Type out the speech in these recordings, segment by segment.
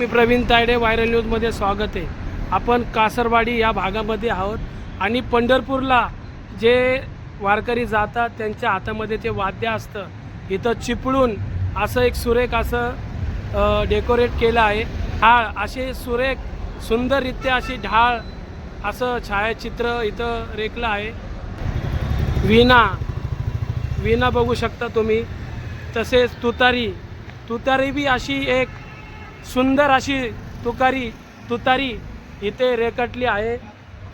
मी Pravin Tayde viral न्यूजमध्ये स्वागत आहे. आपण कासरवाडी या भागामध्ये आहोत आणि पंढरपूरला जे वारकरी जातात त्यांच्या हातामध्ये ते वाद्य असतं इथं चिपळून असं एक सुरेख असं डेकोरेट केलं आहे. ढाळ असे सुरेख सुंदररित्या अशी ढाळ असं छायाचित्र इथं रेखलं आहे. विणा विणा बघू शकता तुम्ही. तसेच तुतारी तुतारी बी अशी एक सुंदर अशी तुकारी तुतारी इथे रेकटली आहे.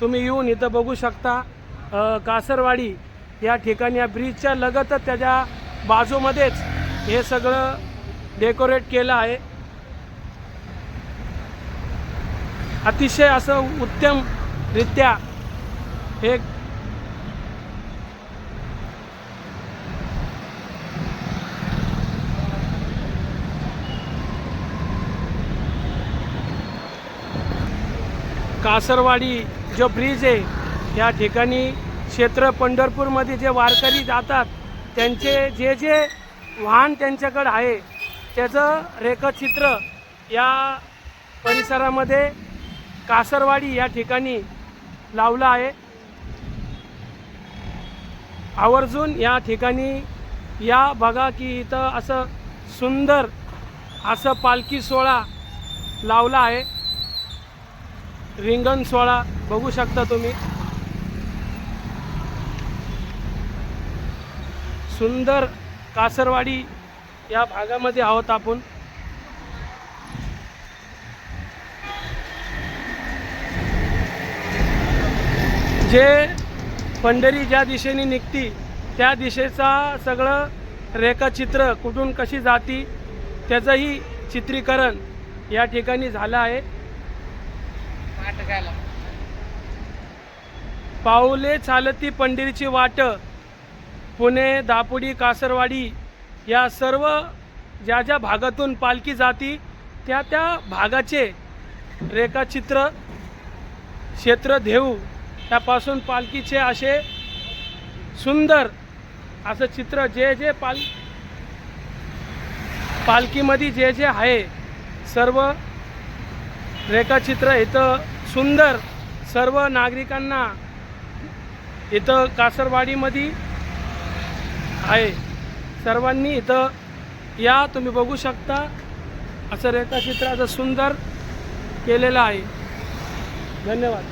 तुम्ही येऊन इथं बघू शकता कासरवाडी या ठिकाणी या ब्रिजच्या लगतच त्याच्या बाजूमध्येच हे सगळं डेकोरेट केलं आहे. अतिशय असं उत्तमरित्या हे कासरवाडी जो ब्रिज आहे या ठिकाणी क्षेत्र पंढरपूरमध्ये जे वारकरी जातात त्यांचे जे जे वाहन त्यांच्याकडं आहे त्याचं रेखाचित्र या परिसरामध्ये कासरवाडी या ठिकाणी लावलं आहे. आवर्जून या ठिकाणी या बघा की इथं असं सुंदर असं पालखी सोहळा लावला आहे. रिंगण सोहळा बघू शकता तुम्ही. सुंदर कासरवाडी या भागामध्ये आहोत आपण. जे पंढरी ज्या दिशेने निघती त्या दिशेचा सगळं रेखाचित्र कुठून कशी जाती त्याचंही चित्रीकरण या ठिकाणी झालं आहे. पाऊले चालती पंढरीची वाट पुणे दापोडी कासरवाडी या सर्व ज्या ज्या भागातून पालखी जाती त्या त्या भागाचे रेखाचित्र क्षेत्र देऊ त्यापासून पालखीचे असे सुंदर असं चित्र जे जे पाल पालखीमध्ये जे जे आहे सर्व रेखाचित्र इथं सुंदर सर्व नागरिकांना इथं कासरवाडीमध्ये आहे. सर्वांनी इथं या तुम्ही बघू शकता. असं रेखाचित्र असं सुंदर केलेलं आहे. धन्यवाद.